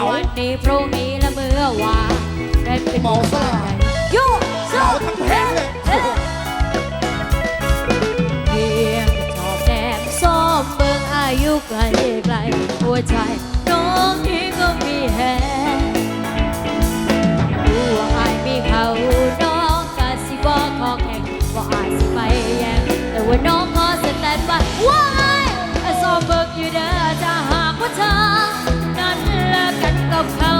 าวันนี้พรุ่งนี้และเมื่อวานได้เป็นเมาซ่าโย่เหมาทั้งแผงเลยเพียงชอบแนมซ้อมเบิ่งอายุไกลไกลหัวใจ how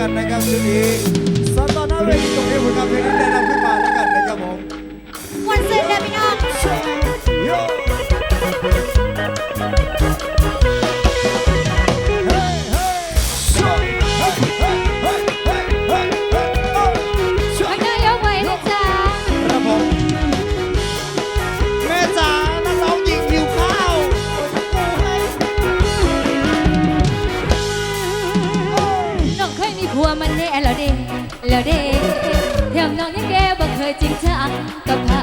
กันนะครับชุดนี้สตาร์นาเวทีตรงนี้ผลงานเพลงนี้ได้นำขึ้นมาแล้วกันนะครับผม One set, let me know. มันเน่แล้วเด้แล้วเด้เทียมน้องยังแกบ่เคยจริงจังก็บใคร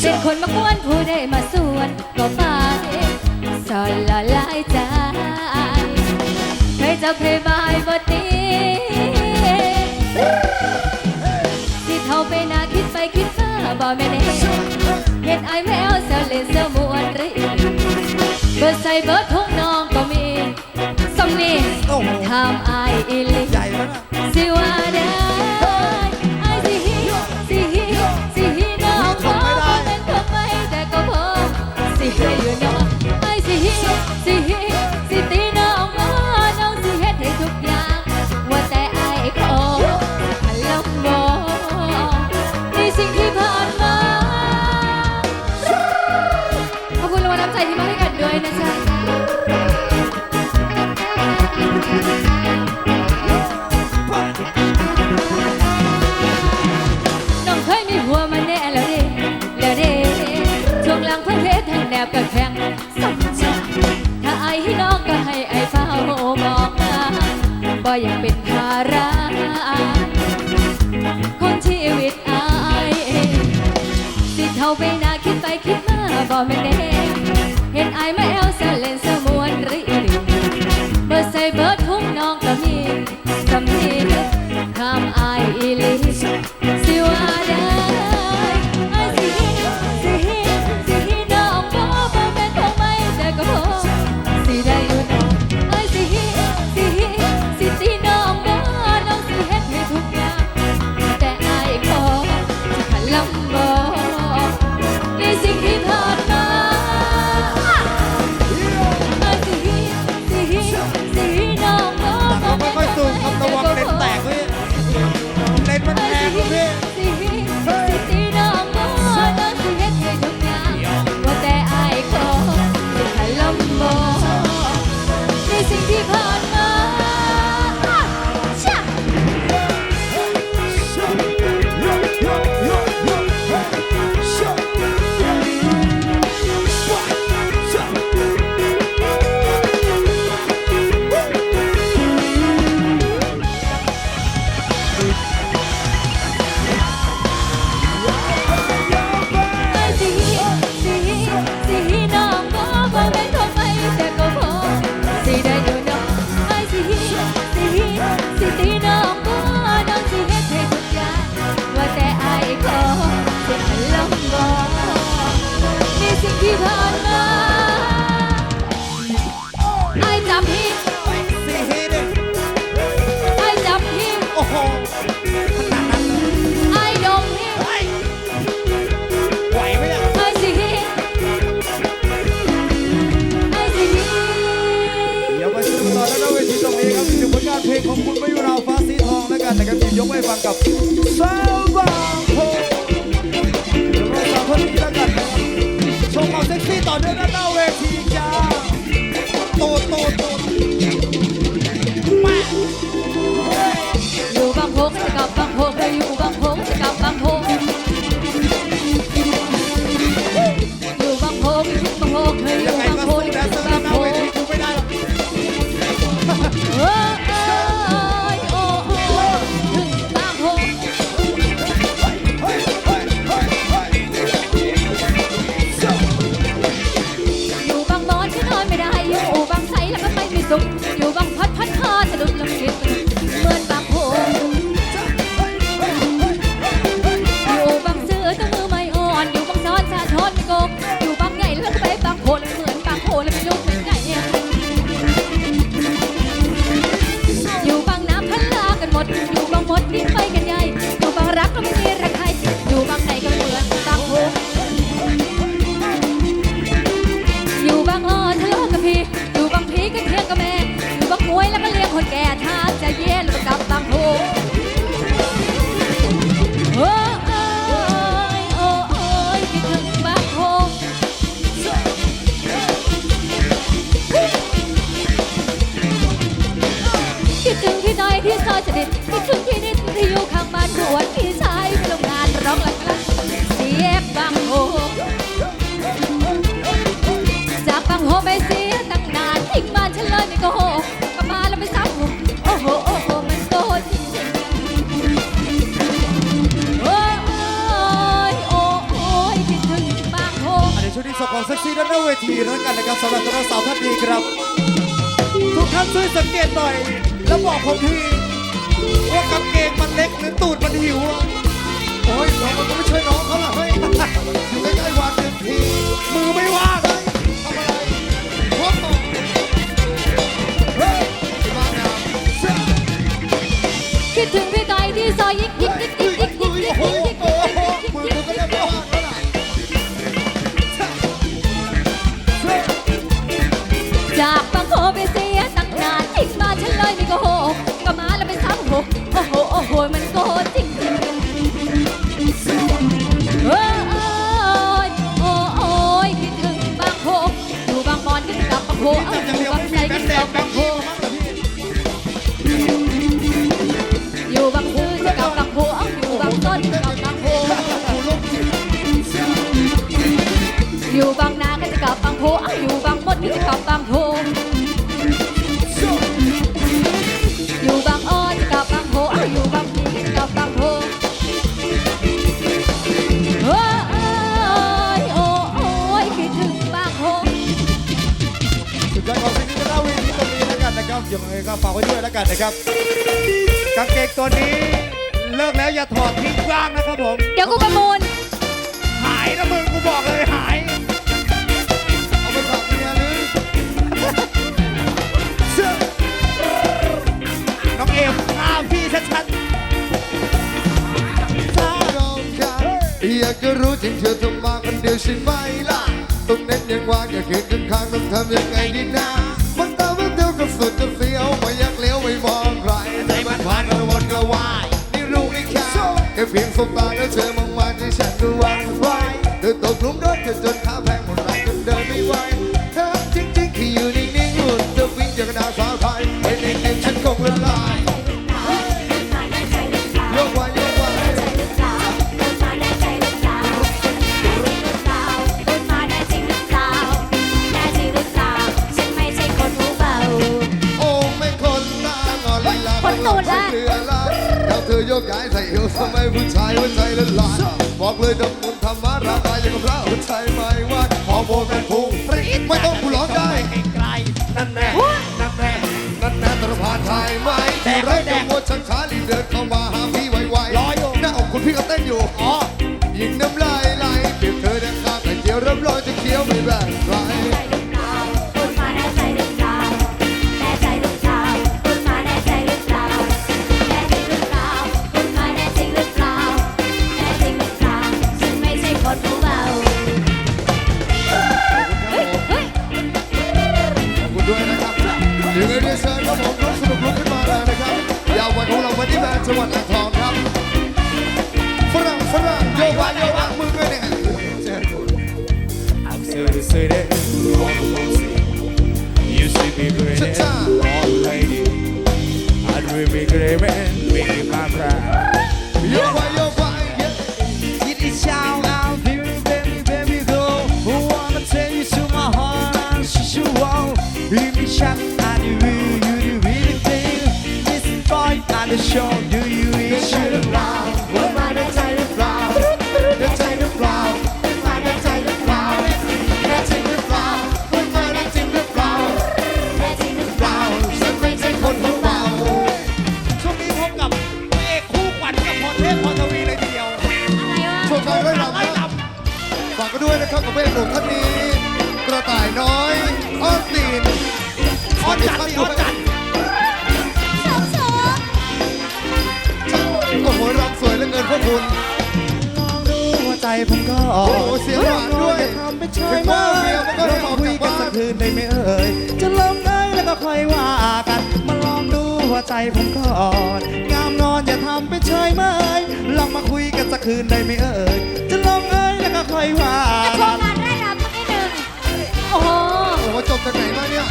เป็นคนมากวนผู้ได้มาส่วนก็ฟาเด้สอนละลายใจเคยจะเพยบายบ่ตีที่เท่าไปนาคิดไปคิดมาบอกแม่เน่เห็นไอแมวเซลเลนเซลมวนรีเบิดใส่เบิดทุ่ นี่ทำอายอลิ้นะ สิว่าเด้อ Ó, oh, vender นะครับยกให้ฟังกับสาวบางโพยกให้ฟังคนนี้แล้วกันกับชมเวาเซ็กซี่ต่อเนื่องด้นหน้าเวทีจ้าโตโตโตมาอยู่บางโพก็จะกลับบางโพก็อยู่บางโพก็จะกลับ la fiesta. หน้าเวทีแล้วกันนะครับสำหรับตัวสาวท่านนี้ครับ ทุกท่านช่วยสังเกตหน่อย แล้วบอกผมทีว่ากางเกงมันเล็กหรือตูดมันหิวอะโอ้ยเราไม่ กันนะครับกางเกงตัวนี้ เลิกแล้วอย่าถอดทิ้งว่างนะครับผม เดี๋ยวกูประมูล หายนะมึงกูบอกเลยหาย เอาไปฝากเมียหรือเกน้องเอมตามพี่ชัดๆถ้าเราขาดอยากจะรู้จริงเธอทำมาคนเดียวใช่ไหมล่ะต้องเน้นยังว่างอย่าเกิดข้างๆต้องทำยังไงดีนะมันตามแป๊เดียวก็สุดจะเสียวมา มองใครใจมันพันกันวนก็ะวายนี่รู้นี่แค่แค่เพียงสบตาแล้วเธอมองมาที่ฉันก็วั่นไหวเธอตกหลุมรักเธอจนขาแพงหมด ลาบอกเลยดับคุนธรรมราตายอย่างกับพระอุทัยไมว่าหอโบกันพุ่งปรีดไม่ต้องกูร้องได้ไกลนั่นแน่นั่นแน่นั่นแน่ตระพานไทยไหมแต่ไรเดี๋ยวโคตชังช้าลีเดินเข้ามาหาพี่ไวๆร้อยอยู่หน้าอกคุณพี่ก็เต้นอยู่อ๋อ ด้วยทำเป็นเชยถึงมาว่าเมียมันก็ให้เราออกคุยจากกันบ้านสักคืนได้ไหมเอ่ยจะลองได้แล้วก็ค่อยว่ากัน มาลองดูหัวใจผมก่อนงามนอนอย่าทำเป็นเชยเมยลองมาคุยกันสักคืนได้ไหมเอ่ยจะลองเอ้ยแล้วก็ค่อยว่าจะโชกัว์นงานไร่รำสักนิดหนึ่งโอ้โหโอ้โหจบจากไหนมาเนี่ย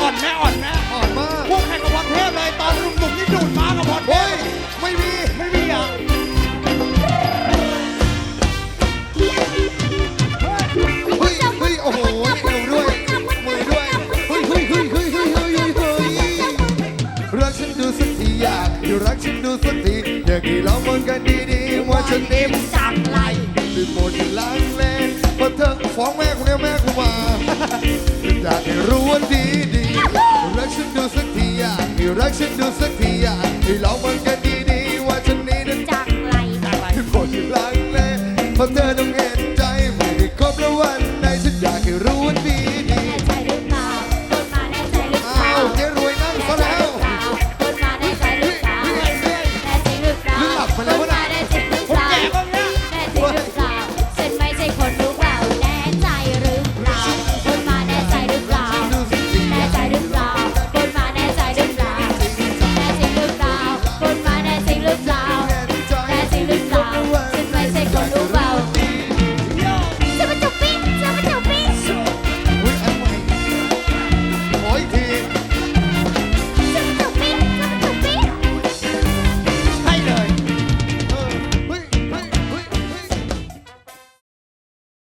อ่อนแม่อ่อนแม่อ่อนมากพวกแข่งกับพรเทพเลยตอนหนุ่มๆนี่ดูดม้ากับพรเทเฮ้พยไม่มีไม่มี ฉันดีจังไรด้วยโมที่ล้างเลนพอเธอฟ้องแม่กูเนี่ยแม่กูมา อยากให้รู้ว่าดีดีๆรักฉันดูสักทีอยากให้รักฉันดูสักทีอยากให้เรามองกันดี